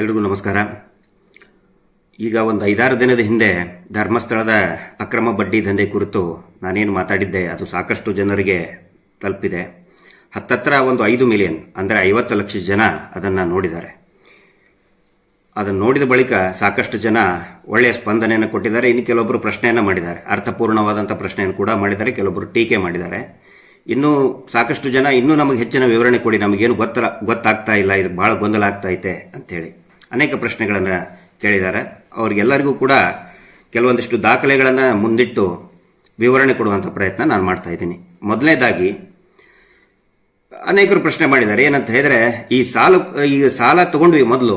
ಎಲ್ರಿಗೂ ನಮಸ್ಕಾರ. ಈಗ ಒಂದು ಐದಾರು ದಿನದ ಹಿಂದೆ ಧರ್ಮಸ್ಥಳದ ಅಕ್ರಮ ಬಡ್ಡಿ ದಂಧೆ ಕುರಿತು ನಾನೇನು ಮಾತಾಡಿದ್ದೆ, ಅದು ಸಾಕಷ್ಟು ಜನರಿಗೆ ತಲುಪಿದೆ. ಹತ್ತತ್ರ ಒಂದು ಐದು ಮಿಲಿಯನ್ ಅಂದರೆ ಐವತ್ತು ಲಕ್ಷ ಜನ ಅದನ್ನು ನೋಡಿದ್ದಾರೆ. ಅದನ್ನು ನೋಡಿದ ಬಳಿಕ ಸಾಕಷ್ಟು ಜನ ಒಳ್ಳೆಯ ಸ್ಪಂದನೆಯನ್ನು ಕೊಟ್ಟಿದ್ದಾರೆ. ಇನ್ನು ಕೆಲವೊಬ್ಬರು ಪ್ರಶ್ನೆಯನ್ನು ಮಾಡಿದ್ದಾರೆ. ಅರ್ಥಪೂರ್ಣವಾದಂಥ ಪ್ರಶ್ನೆಯನ್ನು ಕೂಡ ಮಾಡಿದ್ದಾರೆ. ಕೆಲವೊಬ್ಬರು ಟೀಕೆ ಮಾಡಿದ್ದಾರೆ. ಇನ್ನೂ ಸಾಕಷ್ಟು ಜನ ಇನ್ನೂ ನಮಗೆ ಹೆಚ್ಚಿನ ವಿವರಣೆ ಕೊಡಿ. ನಮಗೇನು ಗೊತ್ತ ಗೊತ್ತಾಗ್ತಾ ಇಲ್ಲ. ಇದು ಭಾಳ ಗೊಂದಲ ಆಗ್ತಾ ಐತೆ ಅಂಥೇಳಿ ಅನೇಕ ಪ್ರಶ್ನೆಗಳನ್ನು ಕೇಳಿದ್ದಾರೆ. ಅವ್ರಿಗೆಲ್ಲರಿಗೂ ಕೂಡ ಕೆಲವೊಂದಿಷ್ಟು ದಾಖಲೆಗಳನ್ನು ಮುಂದಿಟ್ಟು ವಿವರಣೆ ಕೊಡುವಂಥ ಪ್ರಯತ್ನ ನಾನು ಮಾಡ್ತಾ ಇದ್ದೀನಿ. ಮೊದಲನೇದಾಗಿ ಅನೇಕರು ಪ್ರಶ್ನೆ ಮಾಡಿದ್ದಾರೆ. ಏನಂತ ಹೇಳಿದರೆ, ಈ ಸಾಲ ಈಗ ಸಾಲ ತಗೊಂಡ್ವಿ ಮೊದಲು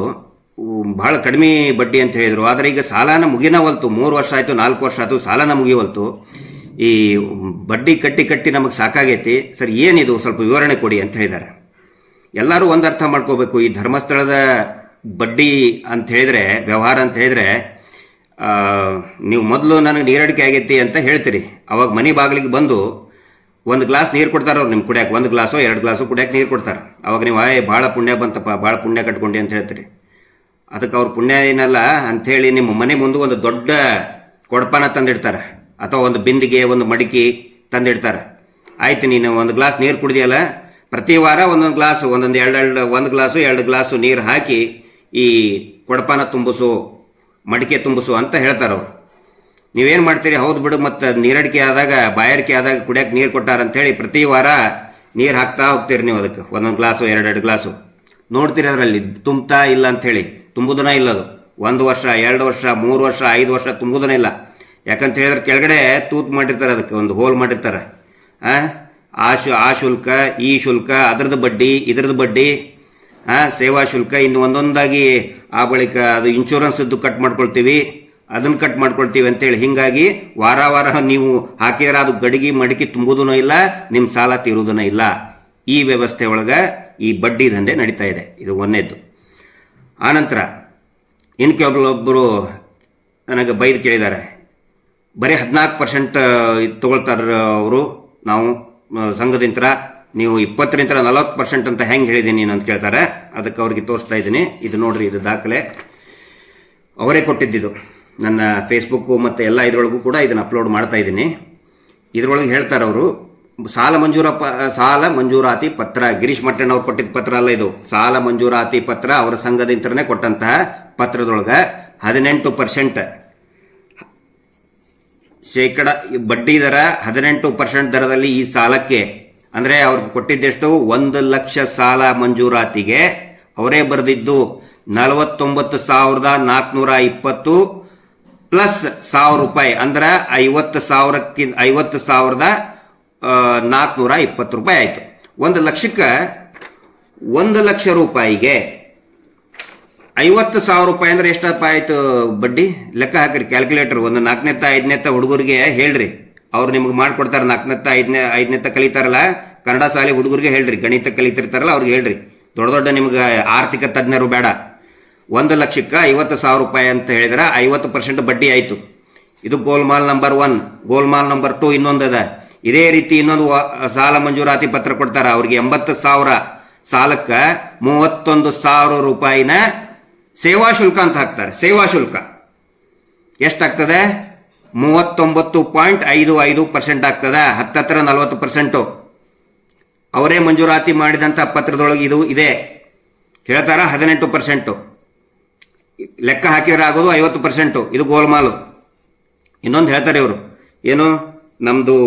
ಭಾಳ ಕಡಿಮೆ ಬಡ್ಡಿ ಅಂತ ಹೇಳಿದರು. ಆದರೆ ಈಗ ಸಾಲನ ಮುಗಿನವಲ್ತು ಮೂರು ವರ್ಷ ಆಯಿತು, ನಾಲ್ಕು ವರ್ಷ ಆಯಿತು, ಸಾಲನ ಮುಗಿಯವಲ್ತು ಈ ಬಡ್ಡಿ ಕಟ್ಟಿ ಕಟ್ಟಿ ನಮಗೆ ಸಾಕಾಗೈತಿ. ಸರ್, ಏನಿದು? ಸ್ವಲ್ಪ ವಿವರಣೆ ಕೊಡಿ ಅಂತ ಹೇಳಿದ್ದಾರೆ. ಎಲ್ಲರೂ ಒಂದು ಅರ್ಥ ಮಾಡ್ಕೋಬೇಕು. ಈ ಧರ್ಮಸ್ಥಳದ ಬಡ್ಡಿ ಅಂತ ಹೇಳಿದ್ರೆ, ವ್ಯವಹಾರ ಅಂತ ಹೇಳಿದ್ರೆ ನೀವು ಮೊದಲು ನನಗೆ ನೀರಡಿಕೆ ಆಗೈತಿ ಅಂತ ಹೇಳ್ತೀರಿ. ಅವಾಗ ಮನೆ ಬಾಗಿಲಿಗೆ ಬಂದು ಒಂದು ಗ್ಲಾಸ್ ನೀರು ಕೊಡ್ತಾರೆ ಅವ್ರು ನಿಮ್ಗೆ ಕುಡಿಯಕ್ಕೆ ಒಂದು ಗ್ಲಾಸೋ, ಎರಡು ಗ್ಲಾಸು ಕುಡಿಯಕ್ಕೆ ನೀರು ಕೊಡ್ತಾರೆ. ಅವಾಗ ನೀವು ಆಯ್ ಭಾಳ ಪುಣ್ಯ ಬಂತಪ್ಪ, ಭಾಳ ಪುಣ್ಯ ಕಟ್ಕೊಂಡು ಅಂತ ಹೇಳ್ತೀರಿ. ಅದಕ್ಕೆ ಅವ್ರ ಪುಣ್ಯ ಏನಲ್ಲ ಅಂಥೇಳಿ ನಿಮ್ಮ ಮನೆ ಮುಂದೆ ಒಂದು ದೊಡ್ಡ ಕೊಡಪಾನ ತಂದಿಡ್ತಾರೆ. ಅಥವಾ ಒಂದು ಬಿಂದಿಗೆ, ಒಂದು ಮಡಿಕೆ ತಂದಿಡ್ತಾರೆ. ಆಯ್ತು, ನೀನು ಒಂದು ಗ್ಲಾಸ್ ನೀರು ಕುಡಿದಿಯಲ್ಲ, ಪ್ರತಿ ವಾರ ಒಂದೊಂದು ಗ್ಲಾಸು, ಒಂದೊಂದು ಎರಡು ಎರಡು ಒಂದು ಗ್ಲಾಸು, ಎರಡು ಗ್ಲಾಸು ನೀರು ಹಾಕಿ ಈ ಕೊಡಪಾನ ತುಂಬಿಸು, ಮಡಿಕೆ ತುಂಬಿಸು ಅಂತ ಹೇಳ್ತಾರೆ ಅವ್ರು. ನೀವೇನು ಮಾಡ್ತೀರಿ? ಹೌದು ಬಿಡು, ಮತ್ತು ನೀರಡಿಕೆ ಆದಾಗ, ಬಾಯಾರಿಕೆ ಆದಾಗ ಕುಡಿಯೋಕೆ ನೀರು ಕೊಟ್ಟಾರ ಅಂತೇಳಿ ಪ್ರತಿ ವಾರ ನೀರು ಹಾಕ್ತಾ ಹೋಗ್ತೀರಿ ನೀವು ಅದಕ್ಕೆ. ಒಂದೊಂದು ಗ್ಲಾಸು, ಎರಡೆರಡು ಗ್ಲಾಸು. ನೋಡ್ತೀರಿ ಅದರಲ್ಲಿ, ತುಂಬ್ತಾ ಇಲ್ಲ ಅಂಥೇಳಿ ತುಂಬುದನ ಇಲ್ಲ ಅದು. ಒಂದು ವರ್ಷ, ಎರಡು ವರ್ಷ, ಮೂರು ವರ್ಷ, ಐದು ವರ್ಷ ತುಂಬುದನ ಇಲ್ಲ. ಯಾಕಂತ ಹೇಳಿದ್ರೆ ಕೆಳಗಡೆ ತೂತು ಮಾಡಿರ್ತಾರೆ ಅದಕ್ಕೆ, ಒಂದು ಹೋಲ್ ಮಾಡಿರ್ತಾರೆ. ಆ? ಶು, ಆ ಶುಲ್ಕ, ಈ ಶುಲ್ಕ, ಅದ್ರದ್ದು ಬಡ್ಡಿ, ಇದ್ರದ್ದು ಬಡ್ಡಿ ಸೇವಾ ಶುಲ್ಕ ಇನ್ನು ಒಂದೊಂದಾಗಿ ಆ ಬಳಿಕ ಅದು ಇನ್ಶೂರೆನ್ಸದ್ದು ಕಟ್ ಮಾಡ್ಕೊಳ್ತೀವಿ. ಅದನ್ನ ಕಟ್ ಮಾಡ್ಕೊಳ್ತೀವಿ ಅಂತೇಳಿ ಹಿಂಗಾಗಿ ವಾರ ವಾರ ನೀವು ಹಾಕಿದ್ರೆ ಅದು ಗಡಿಗೆ ಮಡಿಕೆ ತುಂಬುದೂ ಇಲ್ಲ ನಿಮ್ಮ ಸಾಲ ತೀರುವುದೂ ಇಲ್ಲ. ಈ ವ್ಯವಸ್ಥೆ ಒಳಗೆ ಈ ಬಡ್ಡಿ ದಂಧೆ ನಡೀತಾ ಇದೆ. ಇದು ಒಂದೇದ್ದು. ಆನಂತರ ಇನ್ನು ಕೆಲವೊಬ್ಬರು ನನಗೆ ಬೈದು ಕೇಳಿದ್ದಾರೆ. ಬರೀ ಹದಿನಾಲ್ಕು ಪರ್ಸೆಂಟ್ ತೊಗೊಳ್ತಾರ ಅವರು ನಾವು ಆ, ಸಂಘದಿಂತ್ರ ನೀವು ಇಪ್ಪತ್ತರಿಂದ ನಲವತ್ತು ಪರ್ಸೆಂಟ್ ಅಂತ ಹೆಂಗೆ ಹೇಳಿದ್ದೀನಿ ಅಂತ ಕೇಳ್ತಾರೆ. ಅದಕ್ಕೆ ಅವ್ರಿಗೆ ತೋರಿಸ್ತಾ ಇದ್ದೀನಿ. ಇದು ನೋಡ್ರಿ, ಇದು ದಾಖಲೆ. ಅವರೇ ಕೊಟ್ಟಿದ್ದಿದ್ದು ನನ್ನ ಫೇಸ್ಬುಕ್ಕು ಮತ್ತು ಎಲ್ಲ ಇದರೊಳಗೂ ಕೂಡ ಇದನ್ನು ಅಪ್ಲೋಡ್ ಮಾಡ್ತಾ ಇದ್ದೀನಿ. ಇದರೊಳಗೆ ಹೇಳ್ತಾರೆ ಅವರು, ಸಾಲ ಮಂಜೂರ ಪ, ಸಾಲ ಮಂಜೂರಾತಿ ಪತ್ರ. ಗಿರೀಶ್ ಮಟ್ಟಣ್ಣ ಅವ್ರು ಕೊಟ್ಟಿದ್ದ ಪತ್ರ ಅಲ್ಲ ಇದು. ಸಾಲ ಮಂಜೂರಾತಿ ಪತ್ರ ಅವರ ಸಂಘದಿಂದನೇ ಕೊಟ್ಟಂತಹ ಪತ್ರದೊಳಗೆ ಹದಿನೆಂಟು ಪರ್ಸೆಂಟ್ ಶೇಕಡ, ಬಡ್ಡಿ ದರ ಹದಿನೆಂಟು ಪರ್ಸೆಂಟ್ ದರದಲ್ಲಿ ಈ ಸಾಲಕ್ಕೆ ಅಂದರೆ ಅವ್ರಿಗೆ ಕೊಟ್ಟಿದ್ದೆಷ್ಟು? ಒಂದು ಲಕ್ಷ ಸಾಲ ಮಂಜೂರಾತಿಗೆ. ಅವರೇ ಬರೆದಿದ್ದು ನಲವತ್ತೊಂಬತ್ತು ಸಾವಿರದ ನಾಲ್ಕುನೂರ ಇಪ್ಪತ್ತು ಪ್ಲಸ್ ಸಾವಿರ ರೂಪಾಯಿ. ಅಂದ್ರೆ ಐವತ್ತು ಸಾವಿರಕ್ಕಿಂತ ಐವತ್ತು ಸಾವಿರದ ನಾಲ್ಕುನೂರ ಇಪ್ಪತ್ತು ರೂಪಾಯಿ ಆಯಿತು. ಒಂದು ಲಕ್ಷಕ್ಕೆ ಒಂದು ಲಕ್ಷ ರೂಪಾಯಿಗೆ ಐವತ್ತು ಸಾವಿರ ರೂಪಾಯಿ ಅಂದ್ರೆ ಎಷ್ಟಪ್ಪ ಆಯಿತು ಬಡ್ಡಿ? ಲೆಕ್ಕ ಹಾಕ್ರಿ, ಕ್ಯಾಲ್ಕುಲೇಟರ್ ಒಂದು ನಾಲ್ಕನೇತ ಐದನೇತ ಹುಡುಗರಿಗೆ ಹೇಳ್ರಿ. ಅವ್ರು ನಿಮ್ಗೆ ಮಾಡ್ಕೊಡ್ತಾರೆ ನಾಲ್ಕನೇತ ಐದನೇ ಐದನೇತ ಕಲಿತಾರಲ್ಲ. ಕನ್ನಡ ಶಾಲೆ ಹುಡುಗರಿಗೆ ಹೇಳ್ರಿ, ಗಣಿತ ಕಲಿತಿರ್ತಾರಲ್ಲ ಅವ್ರಿಗೆ ಹೇಳ್ರಿ. ದೊಡ್ಡ ದೊಡ್ಡ ನಿಮ್ಗೆ ಆರ್ಥಿಕ ತಜ್ಞರು ಬೇಡ. ಒಂದು ಲಕ್ಷಕ್ಕೆ ಐವತ್ತು ಸಾವಿರ ರೂಪಾಯಿ ಅಂತ ಹೇಳಿದ್ರೆ ಐವತ್ತು ಪರ್ಸೆಂಟ್ ಬಡ್ಡಿ ಆಯಿತು. ಇದು Golmaal number one, Golmaal number two ಇನ್ನೊಂದದ ಇದೇ ರೀತಿ ಇನ್ನೊಂದು ಸಾಲ ಮಂಜೂರಾತಿ ಪತ್ರ ಕೊಡ್ತಾರೆ. ಅವ್ರಿಗೆ ಎಂಬತ್ತು ಸಾವಿರ ಸಾಲಕ್ಕೆ ಮೂವತ್ತೊಂದು ಸಾವಿರ ರೂಪಾಯಿನ ಸೇವಾ ಶುಲ್ಕ ಅಂತ ಹಾಕ್ತಾರೆ. ಸೇವಾ ಶುಲ್ಕ. ಎಷ್ಟಾಗ್ತದೆ ಮೂವತ್ತೊಂಬತ್ತು ಪಾಯಿಂಟ್ ಐದು ಐದು ಪರ್ಸೆಂಟ್ ಆಗ್ತದೆ. ಹತ್ತತ್ರ ನಲವತ್ತು ಪರ್ಸೆಂಟು. ಅವರೇ ಮಂಜೂರಾತಿ ಮಾಡಿದಂಥ ಪತ್ರದೊಳಗೆ ಇದು ಇದೆ. ಹೇಳ್ತಾರ ಹದಿನೆಂಟು ಪರ್ಸೆಂಟು ಲೆಕ್ಕ ಹಾಕಿದ್ರೆ ಆಗೋದು ಐವತ್ತು ಪರ್ಸೆಂಟು ಇದು ಗೋಲ್ಮಾಲು. ಇನ್ನೊಂದು ಹೇಳ್ತಾರೆ ಇವರು. ಏನು? ನಮ್ಮದು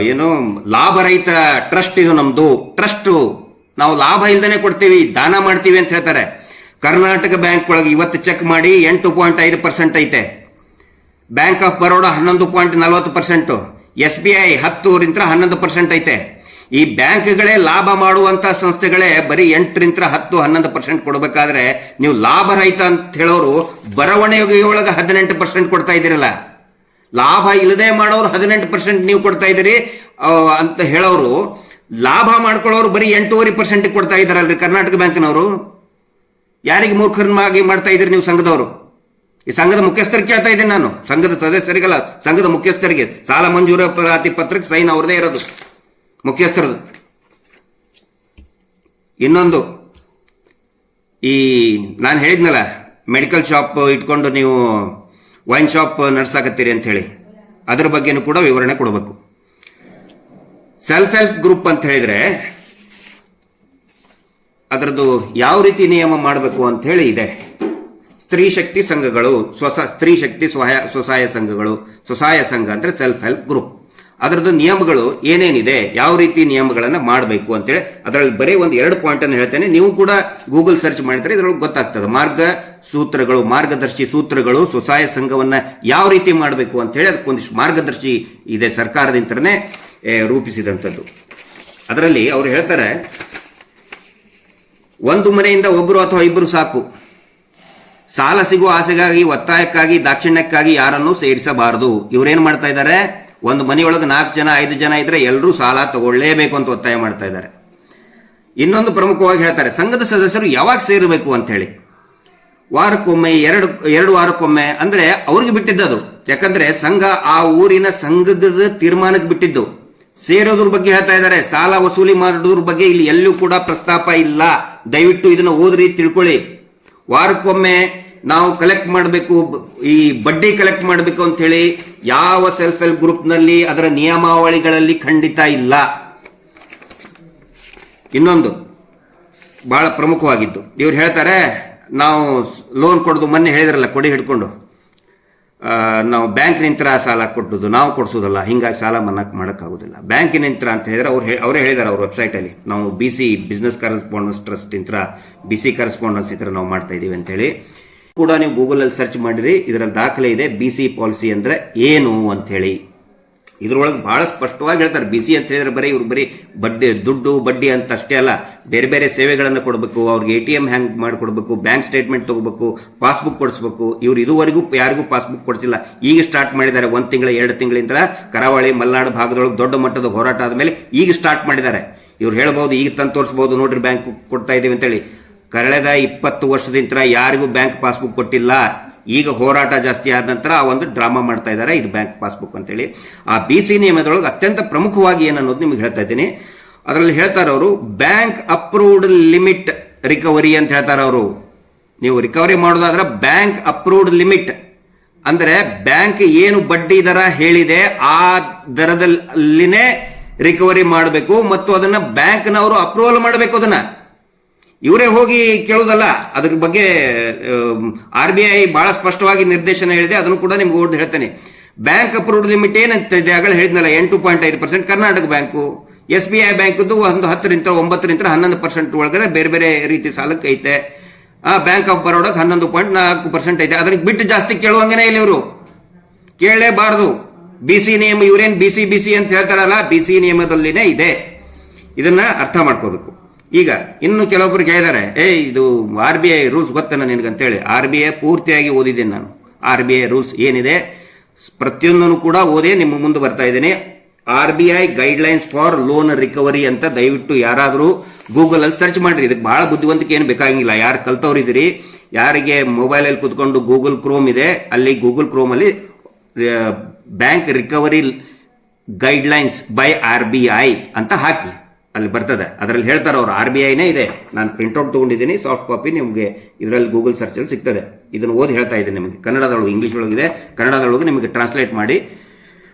ಏನು? ಲಾಭರಹಿತ ಟ್ರಸ್ಟ್ ಇದು ನಮ್ಮದು ಟ್ರಸ್ಟು ನಾವು ಲಾಭ ಇಲ್ದೇನೆ ಕೊಡ್ತೀವಿ, ದಾನ ಮಾಡ್ತೀವಿ ಅಂತ ಹೇಳ್ತಾರೆ. ಕರ್ನಾಟಕ ಬ್ಯಾಂಕ್ ಒಳಗೆ ಇವತ್ತು ಚೆಕ್ ಮಾಡಿ ಎಂಟು ಪಾಯಿಂಟ್ ಐದು ಪರ್ಸೆಂಟ್ ಐತೆ. ಬ್ಯಾಂಕ್ ಆಫ್ ಬರೋಡ ಹನ್ನೊಂದು ಪಾಯಿಂಟ್ ನಲವತ್ತು ಪರ್ಸೆಂಟು ಎಸ್ ಬಿ ಐ ಹತ್ತೂರಿಂದ ಹನ್ನೊಂದು ಪರ್ಸೆಂಟ್ ಐತೆ. ಈ ಬ್ಯಾಂಕ್ಗಳೇ ಲಾಭ ಮಾಡುವಂತ ಸಂಸ್ಥೆಗಳೇ ಬರೀ ಎಂಟರಿಂದ ಹತ್ತು, ಹನ್ನೊಂದು ಪರ್ಸೆಂಟ್ ಕೊಡಬೇಕಾದ್ರೆ ನೀವು ಲಾಭ ರಹಿತ ಅಂತ ಹೇಳೋರು ಬರವಣಿಗೆಯೊಳಗೆ ಹದಿನೆಂಟು ಪರ್ಸೆಂಟ್ ಕೊಡ್ತಾ ಇದ್ದೀರಲ್ಲ. ಲಾಭ ಇಲ್ಲದೆ ಮಾಡೋರು ಹದಿನೆಂಟು ಪರ್ಸೆಂಟ್ ನೀವು ಕೊಡ್ತಾ ಇದ್ದೀರಿ. ಅಂತ ಹೇಳೋರು ಲಾಭ ಮಾಡ್ಕೊಳ್ಳೋರು ಬರೀ ಎಂಟೂವರೆ ಪರ್ಸೆಂಟ್ ಕೊಡ್ತಾ ಇದ್ದಾರಲ್ರಿ ಕರ್ನಾಟಕ ಬ್ಯಾಂಕ್ನವರು. ಯಾರಿಗೆ ಮೂರ್ಖರನ್ನಾಗಿ ಮಾಡ್ತಾ ಇದ್ದೀರಿ ನೀವು ಸಂಘದವರು? ಈ ಸಂಘದ ಮುಖ್ಯಸ್ಥರಿಗೆ ಕೇಳ್ತಾ ಇದ್ದೀನಿ ನಾನು. ಸಂಘದ ಸದಸ್ಯರಿಗಲ್ಲ, ಸಂಘದ ಮುಖ್ಯಸ್ಥರಿಗೆ. ಸಾಲ ಮಂಜೂರಾತಿ ಪತ್ರಕ್ಕೆ ಸೈನ್ ಅವ್ರದೇ ಇರೋದು. ಮುಖ್ಯಸ್ಥರದು. ಇನ್ನೊಂದು, ಈ ನಾನು ಹೇಳಿದ್ನಲ್ಲ, ಮೆಡಿಕಲ್ ಶಾಪ್ ಇಟ್ಕೊಂಡು ನೀವು ವೈನ್ ಶಾಪ್ ನಡೆಸಾಕತ್ತೀರಿ ಅಂತ ಹೇಳಿ ಅದ್ರ ಬಗ್ಗೆನೂ ಕೂಡ ವಿವರಣೆ ಕೊಡಬೇಕು. ಸೆಲ್ಫ್ ಹೆಲ್ಪ್ ಗ್ರೂಪ್ ಅಂತ ಹೇಳಿದ್ರೆ, ಅದರದ್ದು ಯಾವ ರೀತಿ ನಿಯಮ ಮಾಡಬೇಕು ಅಂತ ಹೇಳಿ ಇದೆ. ಸ್ತ್ರೀ ಶಕ್ತಿ ಸಂಘಗಳು, ಸ್ವಸ, ಸ್ತ್ರೀ ಶಕ್ತಿ ಸ್ವಯ, ಸ್ವಸಹಾಯ ಸಂಘಗಳು, ಸ್ವಸಹಾಯ ಸಂಘ ಅಂದ್ರೆ ಸೆಲ್ಫ್ ಹೆಲ್ಪ್ ಗ್ರೂಪ್. ಅದರದ್ದು ನಿಯಮಗಳು ಏನೇನಿದೆ, ಯಾವ ರೀತಿ ನಿಯಮಗಳನ್ನು ಮಾಡಬೇಕು ಅಂತೇಳಿ ಅದರಲ್ಲಿ ಬರೀ ಒಂದು ಎರಡು ಪಾಯಿಂಟ್ ಅನ್ನು ಹೇಳ್ತೇನೆ. ನೀವು ಕೂಡ ಗೂಗಲ್ ಸರ್ಚ್ ಮಾಡಿದರೆ ಇದರೊಳಗೆ ಗೊತ್ತಾಗ್ತದೆ. ಮಾರ್ಗ ಸೂತ್ರಗಳು, ಮಾರ್ಗದರ್ಶಿ ಸೂತ್ರಗಳು, ಸ್ವಸಹಾಯ ಸಂಘವನ್ನು ಯಾವ ರೀತಿ ಮಾಡಬೇಕು ಅಂತ ಹೇಳಿ ಅದಕ್ಕೊಂದಿಷ್ಟು ಮಾರ್ಗದರ್ಶಿ ಇದೆ ಸರ್ಕಾರದಿಂದನೇ ರೂಪಿಸಿದಂಥದ್ದು. ಅದರಲ್ಲಿ ಅವರು ಹೇಳ್ತಾರೆ, ಒಂದು ಮನೆಯಿಂದ ಒಬ್ಬರು ಅಥವಾ ಇಬ್ಬರು ಸಾಕು. ಸಾಲ ಸಿಗುವ ಆಸೆಗಾಗಿ, ಒತ್ತಾಯಕ್ಕಾಗಿ, ದಾಕ್ಷಿಣ್ಯಕ್ಕಾಗಿ ಯಾರನ್ನು ಸೇರಿಸಬಾರದು. ಇವರೇನು ಮಾಡ್ತಾ ಇದ್ದಾರೆ? ಒಂದು ಮನೆಯೊಳಗೆ ನಾಲ್ಕು ಜನ, ಐದು ಜನ ಇದ್ರೆ ಎಲ್ಲರೂ ಸಾಲ ತಗೊಳ್ಳೇಬೇಕು ಅಂತ ಒತ್ತಾಯ ಮಾಡ್ತಾ ಇದ್ದಾರೆ. ಇನ್ನೊಂದು ಪ್ರಮುಖವಾಗಿ ಹೇಳ್ತಾರೆ, ಸಂಘದ ಸದಸ್ಯರು ಯಾವಾಗ ಸೇರಬೇಕು ಅಂತ ಹೇಳಿ. ವಾರಕ್ಕೊಮ್ಮೆ, ಎರಡು ಎರಡು ವಾರಕ್ಕೊಮ್ಮೆ, ಅಂದ್ರೆ ಅವ್ರಿಗೆ ಬಿಟ್ಟಿದ್ದದು. ಯಾಕಂದ್ರೆ ಸಂಘ ಆ ಊರಿನ ಸಂಘದ ತೀರ್ಮಾನಕ್ಕೆ ಬಿಟ್ಟಿದ್ದು. ಸೇರೋದ್ರ ಬಗ್ಗೆ ಹೇಳ್ತಾ ಇದ್ದಾರೆ, ಸಾಲ ವಸೂಲಿ ಮಾಡೋದ್ರ ಬಗ್ಗೆ ಇಲ್ಲಿ ಎಲ್ಲೂ ಕೂಡ ಪ್ರಸ್ತಾಪ ಇಲ್ಲ. ದಯವಿಟ್ಟು ಇದನ್ನ ಓದ್ರಿ, ತಿಳ್ಕೊಳ್ಳಿ. ವಾರಕ್ಕೊಮ್ಮೆ ನಾವು ಕಲೆಕ್ಟ್ ಮಾಡಬೇಕು, ಈ ಬಡ್ಡಿ ಕಲೆಕ್ಟ್ ಮಾಡಬೇಕು ಅಂತ ಹೇಳಿ ಯಾವ ಸೆಲ್ಫ್ ಹೆಲ್ಪ್ ಗ್ರೂಪ್ನಲ್ಲಿ ಅದರ ನಿಯಮಾವಳಿಗಳಲ್ಲಿ ಖಂಡಿತ ಇಲ್ಲ. ಇನ್ನೊಂದು, ಬಹಳ ಪ್ರಮುಖವಾಗಿದ್ದು. ಇವ್ರು ಹೇಳ್ತಾರೆ, ನಾವು ಲೋನ್ ಕೊಡೋದು ಮೊನ್ನೆ ಹೇಳಿದ್ರಲ್ಲ, ಕೊಡಿ ಹಿಡ್ಕೊಂಡು. ನಾವು ಬ್ಯಾಂಕ್ ನಿಂತರ ಸಾಲ ಕೊಟ್ಟುದು ನಾವು ಕೊಡಿಸೋದಲ್ಲ, ಹಿಂಗಾಗಿ ಸಾಲ ಮನ್ನಾಕ್ ಮಾಡೋಕ್ಕಾಗೋದಿಲ್ಲ. ಬ್ಯಾಂಕ್ ನಿಂತರ ಅಂತ ಹೇಳಿದ್ರೆ ಅವ್ರು ಅವರೇ ಹೇಳಿದ್ದಾರೆ ಅವ್ರ ವೆಬ್ಸೈಟಲ್ಲಿ ನಾವು B C business correspondence trust ಇಂತ್ರ B C correspondence ಇಂತ್ರ ನಾವು ಮಾಡ್ತಾ ಇದ್ದೀವಿ ಅಂತೇಳಿ. ಕೂಡ ನೀವು ಗೂಗಲಲ್ಲಿ ಸರ್ಚ್ ಮಾಡಿರಿ, ಇದರಲ್ಲಿ ದಾಖಲೆ ಇದೆ, ಬಿ ಸಿ ಪಾಲಿಸಿ ಅಂದರೆ ಏನು ಅಂಥೇಳಿ. ಇದ್ರೊಳಗೆ ಬಹಳ ಸ್ಪಷ್ಟವಾಗಿ ಹೇಳ್ತಾರೆ, ಬಿ ಸಿ ಅಂತ ಹೇಳಿದ್ರೆ ಬರೀ ಇವ್ರು ಬರೀ ಬಡ್ಡಿ, ದುಡ್ಡು, ಬಡ್ಡಿ ಅಂತ ಅಷ್ಟೇ ಅಲ್ಲ, ಬೇರೆ ಬೇರೆ ಸೇವೆಗಳನ್ನು ಕೊಡಬೇಕು, ಅವ್ರಿಗೆ ಎ ಟಿ ಎಂ ಹ್ಯಾಂಗ್ ಮಾಡಿಕೊಡ್ಬೇಕು, ಬ್ಯಾಂಕ್ ಸ್ಟೇಟ್ಮೆಂಟ್ ತಗೋಬೇಕು, ಪಾಸ್ಬುಕ್ ಕೊಡಿಸ್ಬೇಕು, ಇವ್ರು ಇದುವರೆಗೂ ಯಾರಿಗೂ ಪಾಸ್ಬುಕ್ ಕೊಡಿಸಿಲ್ಲ. ಈಗ ಸ್ಟಾರ್ಟ್ ಮಾಡಿದ್ದಾರೆ, ಒಂದು ತಿಂಗಳ, ಎರಡು ತಿಂಗಳಿಂದ ಕರಾವಳಿ, ಮಲೆನಾಡು ಭಾಗದೊಳಗೆ ದೊಡ್ಡ ಮಟ್ಟದ ಹೋರಾಟ ಆದಮೇಲೆ ಈಗ ಸ್ಟಾರ್ಟ್ ಮಾಡಿದ್ದಾರೆ. ಇವ್ರು ಹೇಳ್ಬೋದು, ಈಗ ತಂದು ತೋರಿಸ್ಬೋದು, ನೋಡ್ರಿ ಬ್ಯಾಂಕ್ ಕೊಡ್ತಾ ಇದ್ದೀವಿ ಅಂತೇಳಿ ಕಳೆದ ಇಪ್ಪತ್ತು ವರ್ಷದಿಂದ ಯಾರಿಗೂ ಬ್ಯಾಂಕ್ ಪಾಸ್ಬುಕ್ ಕೊಟ್ಟಿಲ್ಲ. ಈಗ ಹೋರಾಟ ಜಾಸ್ತಿ ಆದ ನಂತರ ಆ ಒಂದು ಡ್ರಾಮಾ ಮಾಡ್ತಾ ಇದ್ದಾರೆ. ಇದು ಬ್ಯಾಂಕ್ ಪಾಸ್ಬುಕ್ ಅಂತೇಳಿ. ಆ ಬಿ ಸಿ ನಿಯಮದೊಳಗೆ ಅತ್ಯಂತ ಪ್ರಮುಖವಾಗಿ ಏನನ್ನೋದು ನಿಮ್ಗೆ ಹೇಳ್ತಾ ಇದ್ದೀನಿ. ಅದರಲ್ಲಿ ಹೇಳ್ತಾರೆ ಅವರು, ಬ್ಯಾಂಕ್ ಅಪ್ರೂವ್ಡ್ ಲಿಮಿಟ್ ರಿಕವರಿ ಅಂತ ಹೇಳ್ತಾರೆ ಅವರು. ನೀವು ರಿಕವರಿ ಮಾಡೋದಾದ್ರೆ ಬ್ಯಾಂಕ್ ಅಪ್ರೂವ್ಡ್ ಲಿಮಿಟ್. ಅಂದ್ರೆ ಬ್ಯಾಂಕ್ ಏನು ಬಡ್ಡಿ ದರ ಹೇಳಿದೆ ಆ ದರದಲ್ಲಿನೇ ರಿಕವರಿ ಮಾಡಬೇಕು ಮತ್ತು ಅದನ್ನ ಬ್ಯಾಂಕ್ನವರು ಅಪ್ರೂವಲ್ ಮಾಡಬೇಕು ಅದನ್ನ. ಇವರೇ ಹೋಗಿ ಕೇಳೋದಲ್ಲ, ಅದ್ರ ಬಗ್ಗೆ ಆರ್ ಬಿ ಐ ಬಹಳ ಸ್ಪಷ್ಟವಾಗಿ ನಿರ್ದೇಶನ ಹೇಳಿದೆ, ಅದನ್ನು ಕೂಡ ನಿಮ್ಗೆ ಓದಿ ಹೇಳ್ತೇನೆ. ಬ್ಯಾಂಕ್ ಅಪ್ರೂವ್ಡ್ ಲಿಮಿಟ್ ಏನಂತ ಇದೆ ಆಗಲೇ ಹೇಳಿದ್ನಲ್ಲ, ಎಂಟು ಪಾಯಿಂಟ್ ಐದು percent Karnataka bank. S B I ಬ್ಯಾಂಕದ್ದು ಒಂದು ಹತ್ತರಿಂದ ಒಂಬತ್ತರಿಂದ ಹನ್ನೊಂದು ಪರ್ಸೆಂಟ್ ಒಳಗಡೆ ಬೇರೆ ಬೇರೆ ರೀತಿ ಸಾಲಕ್ಕೆ ಐತೆ. ಆ ಬ್ಯಾಂಕ್ ಆಫ್ ಬರೋಡಕ್ಕೆ ಹನ್ನೊಂದು ಪಾಯಿಂಟ್ ನಾಲ್ಕು ಪರ್ಸೆಂಟ್ ಐತೆ. ಅದಕ್ಕೆ ಬಿಟ್ಟು ಜಾಸ್ತಿ ಕೇಳುವಂಗನೇ ಇಲ್ಲ ಇವರು. ಕೇಳಲೇಬಾರದು. ಬಿ ಸಿ ನಿಯಮ, ಇವರೇನು ಬಿ ಸಿ ಬಿ ಸಿ ಅಂತ ಹೇಳ್ತಾರಲ್ಲ, ಬಿ ಸಿ ನಿಯಮದಲ್ಲಿನೇ ಇದೆ. ಇದನ್ನ ಅರ್ಥ ಮಾಡ್ಕೋಬೇಕು. ಈಗ ಇನ್ನು ಕೆಲವೊಬ್ಬರು ಕೇಳಿದ್ದಾರೆ ಏ ಇದು ಆರ್ ಬಿ ಐ ರೂಲ್ಸ್ ಗೊತ್ತೇನ ನಿನಗಂತೇಳಿ. ಆರ್ ಬಿ ಐ ಪೂರ್ತಿಯಾಗಿ ಓದಿದ್ದೀನಿ ನಾನು. ಆರ್ ಬಿ ಐ ರೂಲ್ಸ್ ಏನಿದೆ? ಪ್ರತಿಯೊಂದನ್ನು ಕೂಡ ಓದೇ ನಿಮ್ಮ ಮುಂದೆ ಬರ್ತಾ ಇದ್ದೀನಿ. R B I guidelines for loan recovery ಅಂತ ದಯವಿಟ್ಟು ಯಾರಾದರೂ ಗೂಗಲಲ್ಲಿ ಸರ್ಚ್ ಮಾಡಿರಿ. ಇದಕ್ಕೆ ಭಾಳ ಬುದ್ಧಿವಂತಿಕೆ ಏನು ಬೇಕಾಗಿಲ್ಲ. ಯಾರು ಕಲ್ತವ್ರಿದ್ದೀರಿ ಯಾರಿಗೆ ಮೊಬೈಲಲ್ಲಿ ಕುತ್ಕೊಂಡು ಗೂಗಲ್ ಕ್ರೋಮ್ ಇದೆ, ಅಲ್ಲಿ Google ಕ್ರೋಮಲ್ಲಿ bank recovery guidelines by R B I ಅಂತ ಹಾಕಿ. ಅಲ್ಲಿ ಬರ್ತದೆ. ಅದರಲ್ಲಿ ಹೇಳ್ತಾರೆ ಅವರು ಆರ್ ಬಿ ಐನೇ ಇದೆ. ನಾನು ಪ್ರಿಂಟ್ಔಟ್ ತೊಗೊಂಡಿದ್ದೀನಿ ಸಾಫ್ಟ್ ಕಾಪಿ ನಿಮಗೆ ಇದರಲ್ಲಿ ಗೂಗಲ್ ಸರ್ಚಲ್ಲಿ ಸಿಗ್ತದೆ. ಇದನ್ನು ಓದಿ ಹೇಳ್ತಾ ಇದ್ದೀನಿ ನಿಮಗೆ. ಕನ್ನಡದೊಳಗೆ ಇಂಗ್ಲೀಷ್ ಒಳಗಿದೆ ಕನ್ನಡದೊಳಗೆ ನಿಮಗೆ ಟ್ರಾನ್ಸ್ಲೇಟ್ ಮಾಡಿ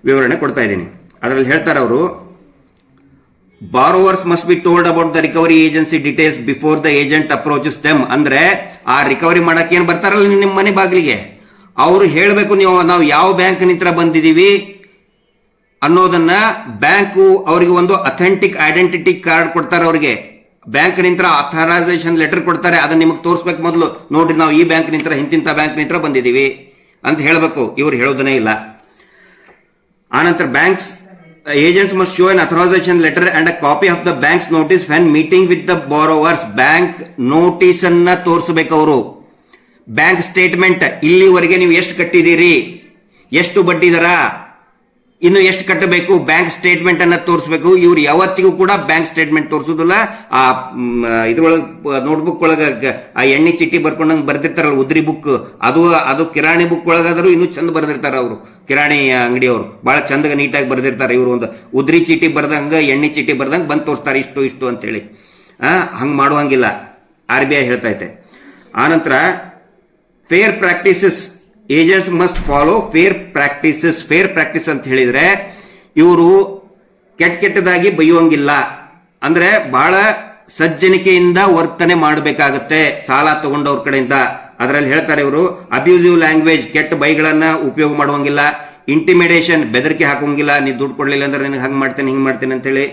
ವಿವರಣೆ ಕೊಡ್ತಾ ಇದ್ದೀನಿ. ಅದರಲ್ಲಿ ಹೇಳ್ತಾರೆ ಅವರು borrowers must be told about the recovery agency details before the agent approaches them ಅಂದ್ರೆ, ಆ ರಿಕವರಿ ಮಾಡಕ್ಕೆ ಏನು ಬರ್ತಾರಲ್ಲ ನಿಮ್ಮ ಮನೆ ಬಾಗಿಲಿಗೆ? ಅವರು ಹೇಳಬೇಕು ನೀವು, ನಾವು ಯಾವ ಬ್ಯಾಂಕ್ ನಿಂತ್ರ ಬಂದಿದ್ದೀವಿ? ಅನ್ನೋದನ್ನ ಬ್ಯಾಂಕು ಅವರಿಗೆ ಒಂದು ಅಥೆಂಟಿಕ್ ಐಡೆಂಟಿಟಿ ಕಾರ್ಡ್ ಕೊಡ್ತಾರೆ ಅವರಿಗೆ. ಬ್ಯಾಂಕ್ ನಿಂತ್ರ ಅಥರೈಸೇಷನ್ ಲೆಟರ್ ಕೊಡ್ತಾರೆ, ಅದನ್ನ ನಿಮಗೆ ತೋರಿಸ್ಬೇಕು ಮೊದಲು. ನೋಡ್ರಿ ನಾವು ಈ ಬ್ಯಾಂಕ್ ನಿಂತ್ರ ಇಂತಿಂತ ಬ್ಯಾಂಕ್ ನಿಂತ್ರ ಬಂದಿದ್ದೀವಿ ಅಂತ ಹೇಳಬೇಕು. ಇವ್ರು ಹೇಳೋದನ್ನೇ ಇಲ್ಲ. ಆನಂತರ banks agents must show an authorisation letter and a copy of the banks notice when meeting with the borrowers bank notice ಅನ್ನ ತೋರಿಸಬೇಕು ಅವರು. ಬ್ಯಾಂಕ್ ಸ್ಟೇಟ್ಮೆಂಟ್, ಇಲ್ಲಿವರೆಗೆ ನೀವು ಎಷ್ಟು ಕಟ್ಟಿದ್ದೀರಿ? ಎಷ್ಟು ಬಡ್ಡಿ ದರ ಇನ್ನು ಎಷ್ಟು ಕಟ್ಟಬೇಕು? ಬ್ಯಾಂಕ್ ಸ್ಟೇಟ್ಮೆಂಟ್ ಅನ್ನ ತೋರಿಸಬೇಕು. ಇವ್ರು ಯಾವತ್ತಿಗೂ ಕೂಡ ಬ್ಯಾಂಕ್ ಸ್ಟೇಟ್ಮೆಂಟ್ ತೋರಿಸೋದಿಲ್ಲ. ಆ ಇದ್ರೊಳಗೆ ನೋಟ್ಬುಕ್ ಒಳಗ ಆ ಎಣ್ಣೆ ಚೀಟಿ ಬರ್ಕೊಂಡಂಗೆ ಬರ್ದಿರ್ತಾರಲ್ಲ, ಉದ್ರಿ ಬುಕ್ ಅದು ಅದು ಕಿರಾಣಿ ಬುಕ್ ಒಳಗಾದರೂ ಇನ್ನೂ ಚಂದ ಬರ್ದಿರ್ತಾರೆ ಅವರು. ಕಿರಾಣಿ ಅಂಗಡಿಯವರು. ಬಹಳ ಚಂದಗ ನೀಟಾಗಿ ಬರ್ದಿರ್ತಾರೆ ಇವರು ಒಂದು. ಉದ್ರಿ ಚೀಟಿ ಬರ್ದಂಗೆ, ಎಣ್ಣೆ ಚೀಟಿ ಬರ್ದಂಗೆ ಬಂದು ತೋರಿಸ್ತಾರೆ ಇಷ್ಟು ಇಷ್ಟು ಅಂತೇಳಿ. ಹಂಗೆ ಮಾಡುವಂಗಿಲ್ಲ. ಆರ್ ಬಿ ಐ ಹೇಳ್ತೈತೆ ಆನಂತರ fair practices agents must follow fair practices fair practice ಅಂತ ಹೇಳಿದ್ರೆ, ಇವರು ಕೆಟ್ಟ ಕೆಟ್ಟದಾಗಿ ಬೈಯುವಂಗಿಲ್ಲ. ಅಂದ್ರೆ ಬಹಳ ಸಜ್ಜನಿಕೆಯಿಂದ ವರ್ತನೆ ಮಾಡಬೇಕಾಗತ್ತೆ, ಸಾಲ ತಗೊಂಡವ್ರ ಕಡೆಯಿಂದ. ಅದರಲ್ಲಿ ಹೇಳ್ತಾರೆ ಇವರು ಅಬ್ಯೂಸಿವ್ ಲ್ಯಾಂಗ್ವೇಜ್ ಕೆಟ್ಟ ಬೈಗಳನ್ನ ಉಪಯೋಗ ಮಾಡುವಂಗಿಲ್ಲ. ಇಂಟಿಮಿಡೇಷನ್ ಬೆದರಿಕೆ ಹಾಕುವಂಗಿಲ್ಲ. ನೀ ದುಡ್ಡು ಕೊಡ್ಲಿಲ್ಲ ಅಂದ್ರೆ ನಿನಗೆ ಹಂಗೆ ಮಾಡ್ತೇನೆ, ಹಿಂಗೆ ಮಾಡ್ತೇನೆ ಅಂತೇಳಿ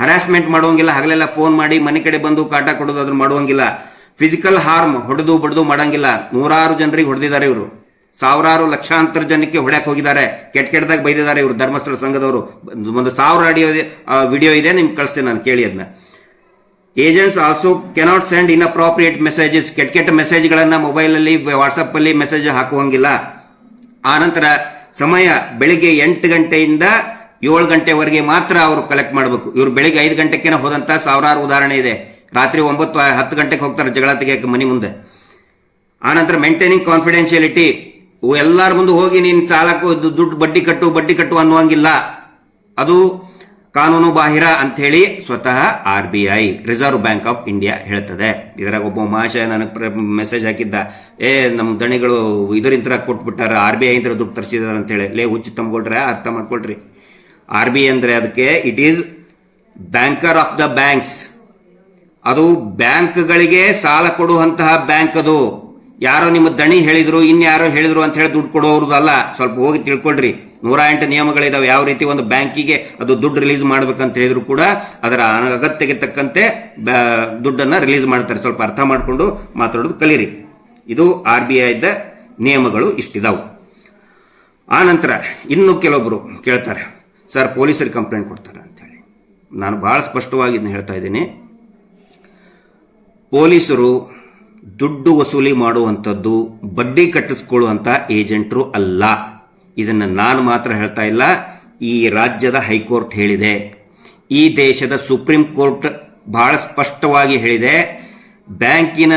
ಹರಾಸ್ಮೆಂಟ್ ಮಾಡುವಂಗಿಲ್ಲ. ಹಗಲೆಲ್ಲ ಫೋನ್ ಮಾಡಿ ಮನೆ ಕಡೆ ಬಂದು ಕಾಟ ಕೊಡೋದು ಅದನ್ನು ಮಾಡುವಂಗಿಲ್ಲ. ಫಿಸಿಕಲ್ ಹಾರ್ಮ್ ಹೊಡೆದು ಬಡದು ಮಾಡಂಗಿಲ್ಲ. ನೂರಾರು ಜನರಿಗೆ ಹೊಡೆದಿದ್ದಾರೆ ಇವರು. ಸಾವಿರಾರು ಲಕ್ಷಾಂತರ ಜನಕ್ಕೆ ಹೊಡ್ಯಾಕ್ ಹೋಗಿದ್ದಾರೆ. ಕೆಟ್ಟ ಕೆಟ್ಟದಾಗ ಬೈದಿದ್ದಾರೆ ಇವರು ಧರ್ಮಸ್ಥಳ ಸಂಘದವರು. ಒಂದು ಸಾವಿರ ಆಡಿಯೋ ವಿಡಿಯೋ ಇದೆ, ನಿಮ್ಗೆ ಕಳಿಸ್ತೇನೆ ನಾನು, ಕೇಳಿ ಅದನ್ನ agents also cannot send inappropriate messages. ಕೆಟ್ಟ ಕೆಟ್ಟ ಮೆಸೇಜ್ಗಳನ್ನು ಮೊಬೈಲಲ್ಲಿ, ವಾಟ್ಸಪ್ಪಲ್ಲಿ ಮೆಸೇಜ್ ಹಾಕುವಂಗಿಲ್ಲ. ಆನಂತರ ಸಮಯ ಬೆಳಿಗ್ಗೆ ಎಂಟು ಗಂಟೆಯಿಂದ ಏಳು ಗಂಟೆವರೆಗೆ ಮಾತ್ರ ಅವರು ಕಲೆಕ್ಟ್ ಮಾಡಬೇಕು. ಇವರು ಬೆಳಿಗ್ಗೆ ಐದು ಗಂಟೆಗೆ ಹೋದಂಥ ಸಾವಿರಾರು ಉದಾಹರಣೆ ಇದೆ. ರಾತ್ರಿ ಒಂಬತ್ತು, ಹತ್ತು ಗಂಟೆಗೆ ಹೋಗ್ತಾರೆ ಜಗಳ ತೆಗೆಯಕ್ಕೆ ಮನೆ ಮುಂದೆ. ಆನಂತರ ಮೇಂಟೈನಿಂಗ್ ಕಾನ್ಫಿಡೆನ್ಶಿಯಲಿಟಿ ಎಲ್ಲರ ಮುಂದೆ ಹೋಗಿ ನೀನು ಸಾಲಕ್ಕೂ ದುಡ್ಡು ಬಡ್ಡಿ ಕಟ್ಟು ಬಡ್ಡಿ ಕಟ್ಟು ಅನ್ನುವಂಗಿಲ್ಲ. ಅದು ಕಾನೂನು ಬಾಹಿರ ಅಂತ ಹೇಳಿ ಸ್ವತಃ R B I Reserve Bank of India ಹೇಳ್ತದೆ. ಇದರಾಗ ಒಬ್ಬ ಮಹಾಶಯ ನನಗೆ ಮೆಸೇಜ್ ಹಾಕಿದ್ದ. ಏ ನಮ್ಮ ದಣಿಗಳು ಇದರಿಂದ ಕೊಟ್ಬಿಟ್ಟಾರ, ಆರ್ ಬಿ ಐ ಇಂದ ದುಡ್ಡು ತರಿಸಿದಾರೆ ಅಂತೇಳಿ ಲೇ ಹುಚ್ಚಿ ತಂಬ್ಕೊಳ್ರೆ ಅರ್ಥ ಮಾಡ್ಕೊಳ್ರಿ. ಆರ್ ಬಿ ಐ ಅಂದರೆ ಅದಕ್ಕೆ it is banker of the banks ಅದು ಬ್ಯಾಂಕ್ಗಳಿಗೆ ಸಾಲ ಕೊಡುವಂತಹ ಬ್ಯಾಂಕ್ ಅದು. ಯಾರೋ ನಿಮ್ಮ ದಣಿ ಹೇಳಿದ್ರು, ಇನ್ಯಾರೋ ಹೇಳಿದ್ರು ಅಂತ ಹೇಳಿ ದುಡ್ಡು ಕೊಡೋರ್ದಲ್ಲ ಸ್ವಲ್ಪ ಹೋಗಿ ತಿಳ್ಕೊಳ್ರಿ. ನೂರ ಎಂಟು ನಿಯಮಗಳಿದಾವೆ. ಯಾವ ರೀತಿ ಒಂದು ಬ್ಯಾಂಕಿಗೆ ಅದು ದುಡ್ಡು ರಿಲೀಸ್ ಮಾಡ್ಬೇಕಂತ ಹೇಳಿದ್ರು ಕೂಡ ಅದರ ಅಗತ್ಯಕ್ಕೆ ತಕ್ಕಂತೆ ದುಡ್ಡನ್ನ ರಿಲೀಸ್ ಮಾಡ್ತಾರೆ. ಸ್ವಲ್ಪ ಅರ್ಥ ಮಾಡಿಕೊಂಡು ಮಾತಾಡೋದು ಕಲೀರಿ. ಇದು ಆರ್ ಬಿ ಐದ ನಿಯಮಗಳು ಇಷ್ಟಿದಾವು. ಆ ನಂತರ ಇನ್ನು ಕೆಲವೊಬ್ರು ಕೇಳ್ತಾರೆ, ಸರ್, ಪೊಲೀಸರಿಗೆ ಕಂಪ್ಲೇಂಟ್ ಕೊಡ್ತಾರೆ ಅಂತೇಳಿ ನಾನು ಬಹಳ ಸ್ಪಷ್ಟವಾಗಿ ಇದನ್ನ ಹೇಳ್ತಾ ಇದ್ದೀನಿ. ಪೊಲೀಸರು ದುಡ್ಡು ವಸೂಲಿ ಮಾಡುವಂಥದ್ದು, ಬಡ್ಡಿ ಕಟ್ಟಿಸ್ಕೊಳ್ಳುವಂಥ ಏಜೆಂಟ್ರು ಅಲ್ಲ. ಇದನ್ನು ನಾನು ಮಾತ್ರ ಹೇಳ್ತಾ ಇಲ್ಲ, ಈ ರಾಜ್ಯದ ಹೈಕೋರ್ಟ್ ಹೇಳಿದೆ. ಈ ದೇಶದ ಸುಪ್ರೀಂ ಕೋರ್ಟ್ ಬಹಳ ಸ್ಪಷ್ಟವಾಗಿ ಹೇಳಿದೆ ಬ್ಯಾಂಕಿನ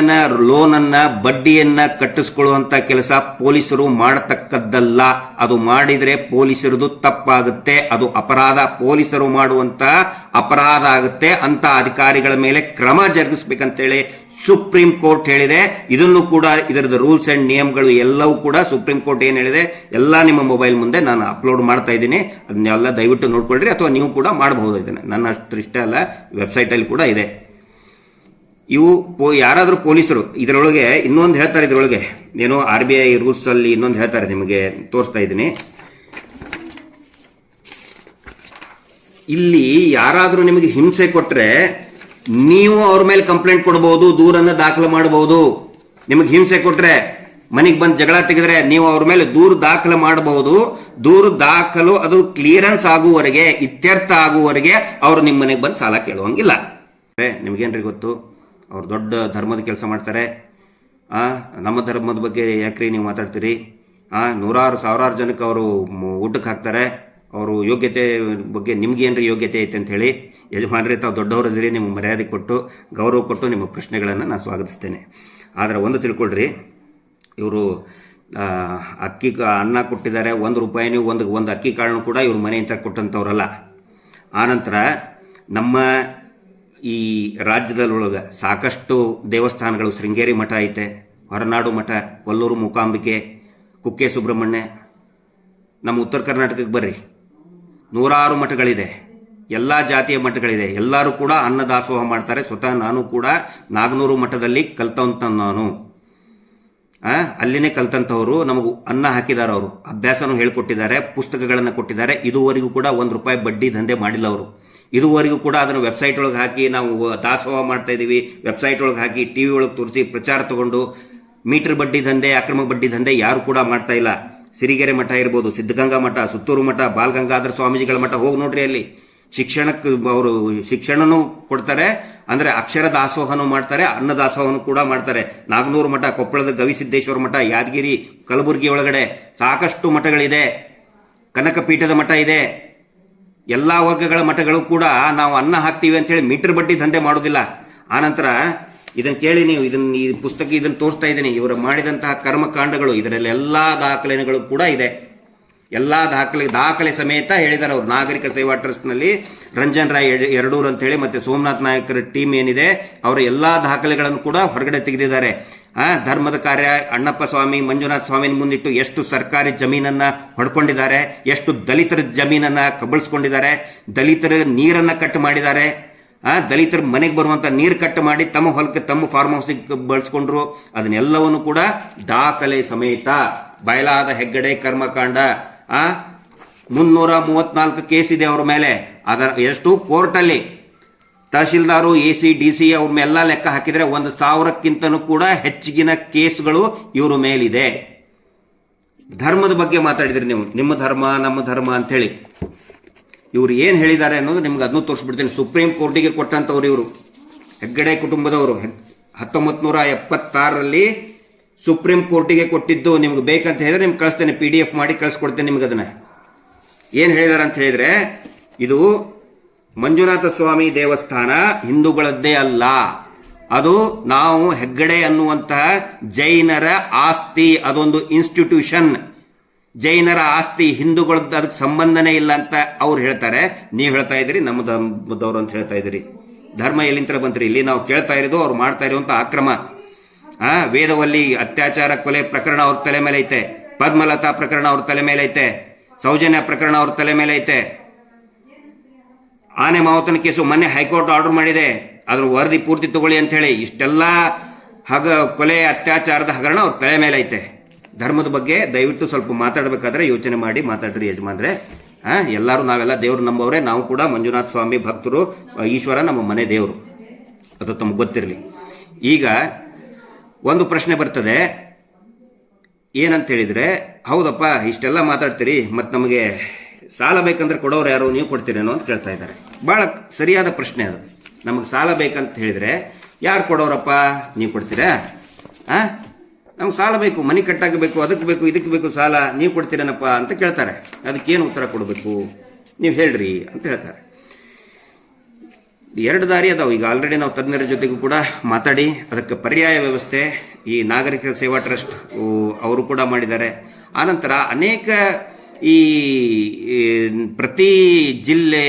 ಲೋನನ್ನ, ಬಡ್ಡಿಯನ್ನ ಕಟ್ಟಿಸ್ಕೊಳ್ಳುವಂಥ ಕೆಲಸ ಪೊಲೀಸರು ಮಾಡತಕ್ಕದ್ದಲ್ಲ. ಅದು ಮಾಡಿದ್ರೆ ಪೊಲೀಸರದು ತಪ್ಪಾಗುತ್ತೆ, ಅದು ಅಪರಾಧ ಪೊಲೀಸರು ಮಾಡುವಂತ ಅಪರಾಧ ಆಗುತ್ತೆ. ಅಂತ ಅಧಿಕಾರಿಗಳ ಮೇಲೆ ಕ್ರಮ ಜರುಗಿಸ್ಬೇಕಂತೇಳಿ ಸುಪ್ರೀಂ ಕೋರ್ಟ್ ಹೇಳಿದೆ. ಇದನ್ನು ಕೂಡ ಇದರದ ರೂಲ್ಸ್ ಅಂಡ್ ನಿಯಮಗಳು ಎಲ್ಲವೂ ಕೂಡ ಸುಪ್ರೀಂ ಕೋರ್ಟ್ ಏನು ಹೇಳಿದೆ, ಎಲ್ಲ ನಿಮ್ಮ ಮೊಬೈಲ್ ಮುಂದೆ ನಾನು ಅಪ್ಲೋಡ್ ಮಾಡ್ತಾ ಇದ್ದೀನಿ. ಅದನ್ನೆಲ್ಲ ದಯವಿಟ್ಟು ನೋಡ್ಕೊಳ್ರಿ, ಅಥವಾ ನೀವು ಕೂಡ ಮಾಡಬಹುದು ಇದನ್ನು ನನ್ನ ಅಷ್ಟು ಇಷ್ಟ ಅಲ್ಲ ವೆಬ್ಸೈಟಲ್ಲಿ ಕೂಡ ಇದೆ. ಇವು ಪೋ, ಯಾರಾದರೂ ಪೊಲೀಸರು, ಇದರೊಳಗೆ ಇನ್ನೊಂದು ಹೇಳ್ತಾರೆ ಇದರೊಳಗೆ. ಏನೋ ಆರ್ ಬಿ ಐ ರೂಲ್ಸಲ್ಲಿ ಇನ್ನೊಂದು ಹೇಳ್ತಾರೆ ನಿಮಗೆ, ತೋರಿಸ್ತಾ ಇದ್ದೀನಿ. ಇಲ್ಲಿ ಯಾರಾದರೂ ನಿಮಗೆ ಹಿಂಸೆ ಕೊಟ್ರೆ ನೀವು ಅವ್ರ ಮೇಲೆ ಕಂಪ್ಲೇಂಟ್ ಕೊಡಬಹುದು ದೂರನ್ನ ದಾಖಲು ಮಾಡಬಹುದು ನಿಮಗೆ ಹಿಂಸೆ ಕೊಟ್ರೆ, ಮನೆಗೆ ಬಂದು ಜಗಳ ತೆಗೆದ್ರೆ ನೀವು ಅವ್ರ ಮೇಲೆ ದೂರು ದಾಖಲು ಮಾಡಬಹುದು ದೂರು ದಾಖಲು ಅದು ಕ್ಲಿಯರೆನ್ಸ್ ಆಗುವವರೆಗೆ, ಇತ್ಯರ್ಥ ಆಗುವವರೆಗೆ ಅವರು ನಿಮ್ಮ ಮನೆಗೆ ಬಂದು ಸಾಲ ಕೇಳುವಂಗಿಲ್ಲ. ನಿಮಗೇನ್ರಿ ಗೊತ್ತು? ಅವ್ರು ದೊಡ್ಡ ಧರ್ಮದ ಕೆಲಸ ಮಾಡ್ತಾರೆ. ನಮ್ಮ ಧರ್ಮದ ಬಗ್ಗೆ ಯಾಕ್ರಿ ನೀವು ಮಾತಾಡ್ತೀರಿ? ನೂರಾರು, ಸಾವಿರಾರು ಜನಕ್ಕೆ ಅವರು ಊಟಕ್ಕೆ ಹಾಕ್ತಾರೆ. ಅವರು ಯೋಗ್ಯತೆ ಬಗ್ಗೆ ನಿಮಗೇನು ಯೋಗ್ಯತೆ ಐತೆ ಅಂತ ಹೇಳಿ ಯಜಮಾನ್ರಿ, ತಾವು ದೊಡ್ಡವರದಿರಿ ನಿಮಗೆ ಮರ್ಯಾದೆ ಕೊಟ್ಟು, ಗೌರವ ಕೊಟ್ಟು ನಿಮ್ಮ ಪ್ರಶ್ನೆಗಳನ್ನು ನಾನು ಸ್ವಾಗತಿಸ್ತೇನೆ. ಆದರೆ ಒಂದು ತಿಳ್ಕೊಳ್ರಿ, ಇವರು ಅಕ್ಕಿ ಅನ್ನ ಕೊಟ್ಟಿದ್ದಾರೆ, ಒಂದು ರೂಪಾಯಿನೂ ಒಂದು ಒಂದು ಅಕ್ಕಿ ಕಾಳನ್ನು ಕೂಡ ಇವ್ರ ಮನೆಯಿಂದ ಕೊಟ್ಟಂಥವ್ರಲ್ಲ ಆನಂತರ ನಮ್ಮ ಈ ರಾಜ್ಯದಲ್ಲೊಳಗೆ ಸಾಕಷ್ಟು ದೇವಸ್ಥಾನಗಳು, ಶೃಂಗೇರಿ ಮಠ ಐತೆ, ಹೊರನಾಡು ಮಠ, ಕೊಲ್ಲೂರು ಮೂಕಾಂಬಿಕೆ, ಕುಕ್ಕೆ ಸುಬ್ರಹ್ಮಣ್ಯ, ನಮ್ಮ ಉತ್ತರ ಕರ್ನಾಟಕಕ್ಕೆ ಬರ್ರಿ. ನೂರಾರು ಮಠಗಳಿದೆ. ಎಲ್ಲ ಜಾತಿಯ ಮಠಗಳಿದೆ. ಎಲ್ಲರೂ ಕೂಡ ಅನ್ನದಾಸೋಹ ಮಾಡ್ತಾರೆ. ಸ್ವತಃ ನಾನು ಕೂಡ ನಾಗನೂರು ಮಠದಲ್ಲಿ ಕಲ್ತವಂತ ನಾನು. ಅಲ್ಲಿನೇ ಕಲ್ತಂಥವರು ನಮಗೂ ಅನ್ನ ಹಾಕಿದ್ದಾರೆ ಅವರು. ಅಭ್ಯಾಸನೂ ಹೇಳ್ಕೊಟ್ಟಿದ್ದಾರೆ. ಪುಸ್ತಕಗಳನ್ನು ಕೊಟ್ಟಿದ್ದಾರೆ. ಇದುವರೆಗೂ ಕೂಡ ಒಂದು ರೂಪಾಯಿ ಬಡ್ಡಿ ದಂಧೆ ಮಾಡಿಲ್ಲ ಅವರು. ಇದುವರೆಗೂ ಕೂಡ ಅದನ್ನು ವೆಬ್ಸೈಟ್ ಒಳಗೆ ಹಾಕಿ ನಾವು ದಾಸೋಹ ಮಾಡ್ತಾ ಇದ್ದೀವಿ ವೆಬ್ಸೈಟ್ ಒಳಗೆ ಹಾಕಿ ಟಿ ವಿ ಒಳಗೆ ತೋರಿಸಿ ಪ್ರಚಾರ ತಗೊಂಡು ಮೀಟರ್ ಬಡ್ಡಿ ದಂಧೆ, ಅಕ್ರಮ ಬಡ್ಡಿ ದಂಧೆ ಯಾರು ಕೂಡ ಮಾಡ್ತಾ ಇಲ್ಲ. ಸಿರಿಗೆರೆ ಮಠ ಇರ್ಬೋದು, ಸಿದ್ಧಗಂಗಾ ಮಠ, ಸುತ್ತೂರು ಮಠ, ಬಾಲಗಂಗಾಧರ ಸ್ವಾಮೀಜಿಗಳ ಮಠ ಹೋಗಿ ನೋಡ್ರಿ ಅಲ್ಲಿ. ಶಿಕ್ಷಣಕ್ಕೆ ಅವರು ಶಿಕ್ಷಣನೂ ಕೊಡ್ತಾರೆ, ಅಂದರೆ ಅಕ್ಷರ ದಾಸೋಹನೂ ಮಾಡ್ತಾರೆ, ಅನ್ನ ದಾಸೋಹನೂ ಕೂಡ ಮಾಡ್ತಾರೆ. ನಾಗನೂರು ಮಠ, ಕೊಪ್ಪಳದ ಗವಿಸಿದ್ದೇಶ್ವರ ಮಠ, ಯಾದಗಿರಿ, ಕಲಬುರಗಿ ಒಳಗಡೆ ಸಾಕಷ್ಟು ಮಠಗಳಿದೆ. ಕನಕ ಪೀಠದ ಮಠ ಇದೆ. ಎಲ್ಲ ವರ್ಗಗಳ ಮಠಗಳು ಕೂಡ ನಾವು ಅನ್ನ ಹಾಕ್ತೀವಿ ಅಂತೇಳಿ ಮೀಟರ್ ಬಡ್ಡಿ ದಂಧೆ ಮಾಡೋದಿಲ್ಲ. ಆನಂತರ ಇದನ್ನು ಕೇಳಿ ನೀವು ಇದನ್ನು ಈ ಪುಸ್ತಕ ಇದನ್ನು ತೋರಿಸ್ತಾ ಇದ್ದೀನಿ. ಇವರು ಮಾಡಿದಂತಹ ಕರ್ಮಕಾಂಡಗಳು, ಇದರಲ್ಲಿ ಎಲ್ಲ ದಾಖಲೆಗಳು ಕೂಡ ಇದೆ. ಎಲ್ಲ ದಾಖಲೆ ದಾಖಲೆ ಸಮೇತ ಹೇಳಿದ್ದಾರೆ ಅವರು. ನಾಗರಿಕ ಸೇವಾ ಟ್ರಸ್ಟ್ನಲ್ಲಿ ರಂಜನ್ ರಾಯ್ ಎರಡೂರ್ ಅಂತ ಹೇಳಿ ಮತ್ತೆ ಸೋಮನಾಥ್ ನಾಯಕರ ಟೀಮ್ ಏನಿದೆ, ಅವರ ಎಲ್ಲ ದಾಖಲೆಗಳನ್ನು ಕೂಡ ಹೊರಗಡೆ ತೆಗೆದಿದ್ದಾರೆ. ಧರ್ಮದ ಕಾರ್ಯ, ಅಣ್ಣಪ್ಪ ಸ್ವಾಮಿ, ಮಂಜುನಾಥ ಸ್ವಾಮಿನ ಮುಂದಿಟ್ಟು ಎಷ್ಟು ಸರ್ಕಾರಿ ಜಮೀನನ್ನ ಹೊಡ್ಕೊಂಡಿದ್ದಾರೆ, ಎಷ್ಟು ದಲಿತರ ಜಮೀನನ್ನ ಕಬಳಿಸ್ಕೊಂಡಿದ್ದಾರೆ, ದಲಿತರ ನೀರನ್ನ ಕಟ್ ಮಾಡಿದ್ದಾರೆ. ದಲಿತರ ಮನೆಗೆ ಬರುವಂಥ ನೀರು ಕಟ್ ಮಾಡಿ ತಮ್ಮ ಹೊಲಕ್ಕೆ ತಮ್ಮ ಫಾರ್ಮ್ ಹೌಸಿಗೆ ಬಳಸ್ಕೊಂಡ್ರು, ಅದನ್ನೆಲ್ಲವನ್ನು ಕೂಡ ದಾಖಲೆ ಸಮೇತ, ಬಯಲಾದ ಹೆಗ್ಗಡೆ, ಕರ್ಮಕಾಂಡ, ಆ, ಮುನ್ನೂರ ಮೂವತ್ನಾಲ್ಕು ಕೇಸ್ ಇದೆ ಅವ್ರ ಮೇಲೆ. ಅದರ, ಎಷ್ಟು ಕೋರ್ಟಲ್ಲಿ tahsildar, A C, D C ಅವ್ರ ಲೆಕ್ಕ ಹಾಕಿದರೆ ಒಂದು ಸಾವಿರಕ್ಕಿಂತನೂ ಕೂಡ ಹೆಚ್ಚಿಗಿನ ಕೇಸ್ಗಳು ಇವರ ಮೇಲಿದೆ. ಧರ್ಮದ ಬಗ್ಗೆ ಮಾತಾಡಿದ್ರಿ ನೀವು. ನಿಮ್ಮ ಧರ್ಮ, ನಮ್ಮ ಧರ್ಮ ಅಂಥೇಳಿ. ಇವ್ರು ಏನು ಹೇಳಿದ್ದಾರೆ ಅನ್ನೋದು ನಿಮ್ಗೆ ಅದನ್ನು ತೋರಿಸ್ಬಿಡ್ತೀನಿ. ಸುಪ್ರೀಂ ಕೋರ್ಟಿಗೆ ಕೊಟ್ಟಂಥವ್ರು ಇವರು. ಹೆಗ್ಗಡೆ ಕುಟುಂಬದವರು. ಹತ್ತೊಂಬತ್ತು ನೂರ ಎಪ್ಪತ್ತಾರರಲ್ಲಿ ಸುಪ್ರೀಂ ಕೋರ್ಟಿಗೆ ಕೊಟ್ಟಿದ್ದು ನಿಮ್ಗೆ ಬೇಕಂತ ಹೇಳಿದ್ರೆ ನಿಮ್ಗೆ ಕಳಿಸ್ತೇನೆ. ಪಿ ಡಿ ಎಫ್ ಮಾಡಿ ಕಳಿಸ್ಕೊಡ್ತೇನೆ ನಿಮ್ಗೆ ಅದನ್ನು. ಏನು ಹೇಳಿದಾರೆ ಅಂತ ಹೇಳಿದ್ರೆ, ಇದು ಮಂಜುನಾಥ ಸ್ವಾಮಿ ದೇವಸ್ಥಾನ ಹಿಂದೂಗಳದ್ದೇ ಅಲ್ಲ. ಅದು ನಾವು ಹೆಗ್ಗಡೆ ಅನ್ನುವಂತಹ ಜೈನರ ಆಸ್ತಿ, ಅದೊಂದು ಇನ್ಸ್ಟಿಟ್ಯೂಷನ್ ಜೈನರ ಆಸ್ತಿ ಹಿಂದೂಗಳದ್ದು ಅದಕ್ಕೆ ಸಂಬಂಧನೇ ಇಲ್ಲ ಅಂತ ಅವ್ರು ಹೇಳ್ತಾರೆ. ನೀವು ಹೇಳ್ತಾ ಇದ್ದೀರಿ, ನಮ್ಮ ಧರ್ಮದವ್ರು ಅಂತ ಹೇಳ್ತಾ ಇದ್ದೀರಿ. ಧರ್ಮ ಎಲ್ಲಿಂದ ಬಂತ್ರಿ? ಇಲ್ಲಿ ನಾವು ಕೇಳ್ತಾ ಇರೋದು, ಅವ್ರು ಮಾಡ್ತಾ ಇರುವಂತ ಅಕ್ರಮ. ಆ, ವೇದವಲ್ಲಿ ಅತ್ಯಾಚಾರ ಕೊಲೆ ಪ್ರಕರಣ ಅವ್ರ ತಲೆ ಮೇಲೆ ಐತೆ. ಪದ್ಮಲತಾ ಪ್ರಕರಣ ಅವ್ರ ತಲೆ ಮೇಲೆ ಐತೆ. ಸೌಜನ್ಯ ಪ್ರಕರಣ ಅವ್ರ ತಲೆ ಮೇಲೆ ಐತೆ. ಆನೆ ಮಾವತನ ಕೇಸು ಮೊನ್ನೆ ಹೈಕೋರ್ಟ್ ಆರ್ಡರ್ ಮಾಡಿದೆ. ಅದ್ರ ವರದಿ ಪೂರ್ತಿ ತಗೊಳ್ಳಿ ಅಂತ ಹೇಳಿ. ಇಷ್ಟೆಲ್ಲ ಹಗ, ಕೊಲೆ, ಅತ್ಯಾಚಾರದ ಹಗರಣ ಅವ್ರ ತಲೆ ಮೇಲೆ ಐತೆ. ಧರ್ಮದ ಬಗ್ಗೆ ದಯವಿಟ್ಟು ಸ್ವಲ್ಪ ಮಾತಾಡಬೇಕಾದ್ರೆ ಯೋಚನೆ ಮಾಡಿ ಮಾತಾಡ್ರಿ ಯಜಮಾನ್ರೆ. ಆ, ಎಲ್ಲರೂ ನಾವೆಲ್ಲ ದೇವ್ರು ನಂಬವ್ರೆ. ನಾವು ಕೂಡ ಮಂಜುನಾಥ ಸ್ವಾಮಿ ಭಕ್ತರು ಈಶ್ವರ ನಮ್ಮ ಮನೆ ದೇವರು. ಅದು ತಮಗೆ ಗೊತ್ತಿರಲಿ. ಈಗ ಒಂದು ಪ್ರಶ್ನೆ ಬರ್ತದೆ. ಏನಂತ ಹೇಳಿದರೆ, ಹೌದಪ್ಪ, ಇಷ್ಟೆಲ್ಲ ಮಾತಾಡ್ತೀರಿ ಮತ್ತು ನಮಗೆ ಸಾಲ ಬೇಕಂದ್ರೆ ಕೊಡೋರು ಯಾರು, ನೀವು ಕೊಡ್ತೀರೇನೋ ಅಂತ ಕೇಳ್ತಾ ಇದ್ದಾರೆ. ಭಾಳ ಸರಿಯಾದ ಪ್ರಶ್ನೆ ಅದು. ನಮಗೆ ಸಾಲ ಬೇಕಂತ ಹೇಳಿದ್ರೆ, ಯಾರು ಕೊಡೋರಪ್ಪ, ನೀವು ಕೊಡ್ತೀರಾ? ಆ? ನಮ್ಗೆ ಸಾಲ ಬೇಕು, ಮನೆ ಕಟ್ಟಾಕಬೇಕು ಅದಕ್ಕೆ ಬೇಕು ಇದಕ್ಕೆ ಬೇಕು ಸಾಲ, ನೀವು ಕೊಡ್ತೀರೇನಪ್ಪ ಅಂತ ಕೇಳ್ತಾರೆ. ಅದಕ್ಕೇನು ಉತ್ತರ ಕೊಡಬೇಕು? ನೀವು ಹೇಳ್ರಿ ಅಂತ ಹೇಳ್ತಾರೆ. ಎರಡು ದಾರಿ ಅದಾವೆ. ಈಗ ಆಲ್ರೆಡಿ ನಾವು ತಜ್ಞರ ಜೊತೆಗೂ ಕೂಡ ಮಾತಾಡಿ, ಅದಕ್ಕೆ ಪರ್ಯಾಯ ವ್ಯವಸ್ಥೆ, ಈ ನಾಗರಿಕ ಸೇವಾ ಟ್ರಸ್ಟ್ ಅವರು ಕೂಡ ಮಾಡಿದ್ದಾರೆ. ಆನಂತರ ಅನೇಕ ಈ ಪ್ರತಿ ಜಿಲ್ಲೆ,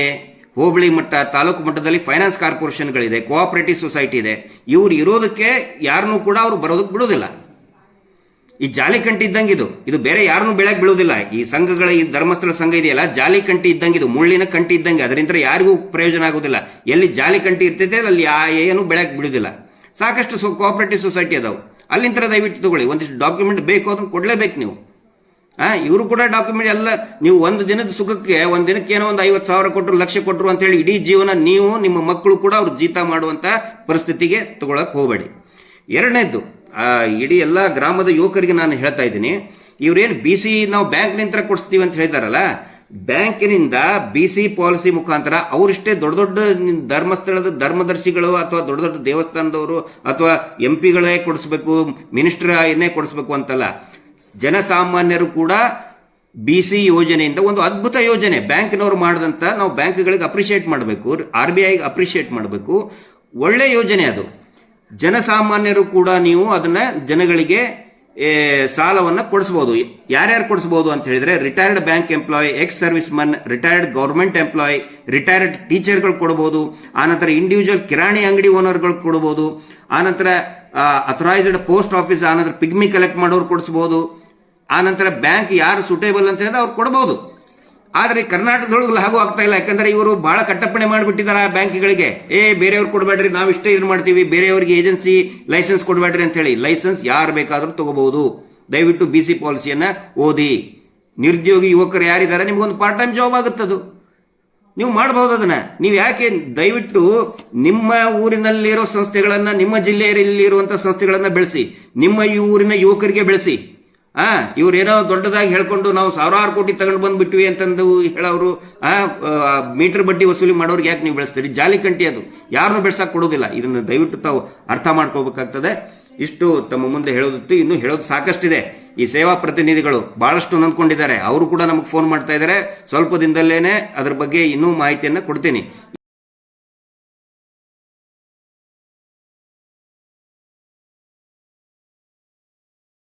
ಹೋಬಳಿ ಮಟ್ಟ, ತಾಲೂಕು ಮಟ್ಟದಲ್ಲಿ ಫೈನಾನ್ಸ್ ಕಾರ್ಪೊರೇಷನ್ಗಳಿದೆ ಕೋಆಪರೇಟಿವ್ ಸೊಸೈಟಿ ಇದೆ. ಇವ್ರು ಇರೋದಕ್ಕೆ ಯಾರನ್ನೂ ಕೂಡ ಅವರು ಬರೋದಕ್ಕೆ ಬಿಡೋದಿಲ್ಲ. ಈ ಜಾಲಿ ಕಂಟಿ ಇದ್ದಂಗೆ ಇದು. ಇದು ಬೇರೆ ಯಾರನ್ನೂ ಬೆಳಕ್ ಬೀಳುವುದಿಲ್ಲ ಈ ಸಂಘಗಳ, ಈ ಧರ್ಮಸ್ಥಳ ಸಂಘ ಇದೆಯಲ್ಲ ಜಾಲಿ ಕಂಟಿ ಇದ್ದಂಗೆ ಇದು. ಮುಳ್ಳಿನ ಕಂಟಿ ಇದ್ದಂಗೆ. ಅದರಿಂದ ಯಾರಿಗೂ ಪ್ರಯೋಜನ ಆಗೋದಿಲ್ಲ. ಎಲ್ಲಿ ಜಾಲಿ ಕಂಟಿ ಇರ್ತೈತೆ, ಅಲ್ಲಿ ಆ ಏನು ಬೆಳಕ್ ಬಿಡುವುದಿಲ್ಲ ಸಾಕಷ್ಟು ಸೊ ಕೋಆಪರೇಟಿವ್ ಸೊಸೈಟಿ ಅದಾವೆ. ಅಲ್ಲಿಂದ ದಯವಿಟ್ಟು ತಗೊಳ್ಳಿ. ಒಂದಿಷ್ಟು ಡಾಕ್ಯುಮೆಂಟ್ ಬೇಕು, ಅದನ್ನು ಕೊಡಲೇಬೇಕು ನೀವು. ಆ, ಇವರು ಕೂಡ ಡಾಕ್ಯುಮೆಂಟ್ ಎಲ್ಲ, ನೀವು ಒಂದು ದಿನದ ಸುಖಕ್ಕೆ, ಒಂದು ದಿನಕ್ಕೆ ಏನೋ ಒಂದು ಐವತ್ತು ಸಾವಿರ ಕೊಟ್ಟರು ಲಕ್ಷ ಕೊಟ್ಟರು ಅಂತೇಳಿ ಇಡೀ ಜೀವನ ನೀವು, ನಿಮ್ಮ ಮಕ್ಕಳು ಕೂಡ ಅವ್ರು ಜೀತ ಮಾಡುವಂಥ ಪರಿಸ್ಥಿತಿಗೆ ತಗೊಳಕ್ಕೆ ಹೋಗಬೇಡಿ. ಎರಡನೇದ್ದು ಆ, ಇಡೀ ಎಲ್ಲ ಗ್ರಾಮದ ಯುವಕರಿಗೆ ನಾನು ಹೇಳ್ತಾ ಇದ್ದೀನಿ, ಇವ್ರೇನು ಬಿ ಸಿ ನಾವು ಬ್ಯಾಂಕ್ನಿಂದ ಕೊಡಿಸ್ತೀವಿ ಅಂತ ಹೇಳಿದಾರಲ್ಲ, ಬ್ಯಾಂಕಿನಿಂದ ಬಿ ಸಿ ಪಾಲಿಸಿ ಮುಖಾಂತರ ಅವರಿಷ್ಟೇ ದೊಡ್ಡ ದೊಡ್ಡ ಧರ್ಮಸ್ಥಳದ ಧರ್ಮದರ್ಶಿಗಳು ಅಥವಾ ದೊಡ್ಡ ದೊಡ್ಡ ದೇವಸ್ಥಾನದವರು ಅಥವಾ ಎಂ ಪಿಗಳೇ ಕೊಡಿಸ್ಬೇಕು ಮಿನಿಸ್ಟರ್ ಏನೇ ಕೊಡಿಸ್ಬೇಕು ಅಂತಲ್ಲ, ಜನಸಾಮಾನ್ಯರು ಕೂಡ ಬಿ ಸಿ ಯೋಜನೆಯಿಂದ ಒಂದು ಅದ್ಭುತ ಯೋಜನೆ ಬ್ಯಾಂಕ್ನವರು ಮಾಡಿದಂಥ ನಾವು ಬ್ಯಾಂಕ್ಗಳಿಗೆ ಅಪ್ರಿಷಿಯೇಟ್ ಮಾಡಬೇಕು ಆರ್ ಬಿ ಐಗೆ ಅಪ್ರಿಷಿಯೇಟ್ ಮಾಡಬೇಕು, ಒಳ್ಳೆ ಯೋಜನೆ ಅದು. ಜನಸಾಮಾನ್ಯರು ಕೂಡ ನೀವು ಅದನ್ನ ಜನಗಳಿಗೆ ಸಾಲವನ್ನು ಕೊಡಿಸ್ಬೋದು. ಯಾರ್ಯಾರು ಕೊಡಿಸಬಹುದು ಅಂತ ಹೇಳಿದ್ರೆ retired bank employee ex service Mann retired government employee retired ಟೀಚರ್ಗಳು ಕೊಡ್ಬೋದು ಆನಂತರ ಇಂಡಿವಿಜುವಲ್ ಕಿರಾಣಿ ಅಂಗಡಿ ಓನರ್ಗಳು ಕೊಡ್ಬೋದು. ಆನಂತರ ಅಥರೈಸ್ಡ್ ಪೋಸ್ಟ್ ಆಫೀಸ್ ಆನಂತರ ಪಿಗ್ಮಿ ಕಲೆಕ್ಟ್ ಮಾಡೋರು ಕೊಡಿಸ್ಬೋದು. ಆನಂತರ ಬ್ಯಾಂಕ್ ಯಾರು ಸೂಟೇಬಲ್ ಅಂತ ಹೇಳಿದ್ರೆ ಅವ್ರು ಕೊಡ್ಬೋದು. ಆದರೆ ಕರ್ನಾಟಕದೊಳಗೆ ಲಾಭ ಆಗ್ತಾ ಇಲ್ಲ. ಯಾಕಂದ್ರೆ ಇವರು ಭಾಳ ಕಟ್ಟಪ್ಪಣೆ ಮಾಡಿಬಿಟ್ಟಿದ್ದಾರೆ ಆ ಬ್ಯಾಂಕ್ಗಳಿಗೆ. ಏ, ಬೇರೆಯವ್ರು ಕೊಡಬೇಡ್ರಿ, ನಾವು ಇಷ್ಟೇ ಇದು ಮಾಡ್ತೀವಿ. ಬೇರೆಯವ್ರಿಗೆ ಏಜೆನ್ಸಿ ಲೈಸೆನ್ಸ್ ಕೊಡಬೇಡ್ರಿ ಅಂತೇಳಿ ಲೈಸೆನ್ಸ್ ಯಾರು ಬೇಕಾದರೂ ತಗೋಬಹುದು. ದಯವಿಟ್ಟು ಬಿ ಸಿ ಪಾಲಿಸಿಯನ್ನು ಓದಿ. ನಿರುದ್ಯೋಗಿ ಯುವಕರು ಯಾರಿದ್ದಾರೆ ನಿಮಗೊಂದು ಪಾರ್ಟ್ ಟೈಮ್ ಜಾಬ್ ಆಗುತ್ತದು. ನೀವು ಮಾಡಬಹುದು ಅದನ್ನ. ನೀವು ಯಾಕೆ ದಯವಿಟ್ಟು ನಿಮ್ಮ ಊರಿನಲ್ಲಿರೋ ಸಂಸ್ಥೆಗಳನ್ನು, ನಿಮ್ಮ ಜಿಲ್ಲೆಯಲ್ಲಿರುವಂಥ ಸಂಸ್ಥೆಗಳನ್ನ ಬೆಳೆಸಿ, ನಿಮ್ಮ ಈ ಊರಿನ ಯುವಕರಿಗೆ ಬೆಳೆಸಿ. ಆ, ಇವ್ರೇನೋ ದೊಡ್ಡದಾಗಿ ಹೇಳ್ಕೊಂಡು ನಾವು ಸಾವಿರಾರು ಕೋಟಿ ತಗೊಂಡು ಬಂದ್ಬಿಟ್ವಿ ಅಂತಂದು ಹೇಳೋರು ಆ ಮೀಟರ್ ಬಡ್ಡಿ ವಸೂಲಿ ಮಾಡೋರಿಗೆ ಯಾಕೆ ನೀವು ಬೆಳೆಸ್ತೀರಿ? ಜಾಲಿ ಕಂಟಿ ಅದು. ಯಾರನ್ನು ಬೆಳೆಸಕ್ ಕೊಡೋದಿಲ್ಲ. ಇದನ್ನು ದಯವಿಟ್ಟು ತಾವು ಅರ್ಥ ಮಾಡ್ಕೋಬೇಕಾಗ್ತದೆ. ಇಷ್ಟು ತಮ್ಮ ಮುಂದೆ ಹೇಳೋದಿತ್ತು. ಇನ್ನೂ ಹೇಳೋದು ಸಾಕಷ್ಟಿದೆ. ಈ ಸೇವಾ ಪ್ರತಿನಿಧಿಗಳು ಬಹಳಷ್ಟು ನಂದ್ಕೊಂಡಿದ್ದಾರೆ. ಅವರು ಕೂಡ ನಮಗೆ ಫೋನ್ ಮಾಡ್ತಾ ಇದ್ದಾರೆ ಸ್ವಲ್ಪ ದಿನದಲ್ಲೇನೆ ಅದ್ರ ಬಗ್ಗೆ ಇನ್ನೂ ಮಾಹಿತಿಯನ್ನು ಕೊಡ್ತೀನಿ.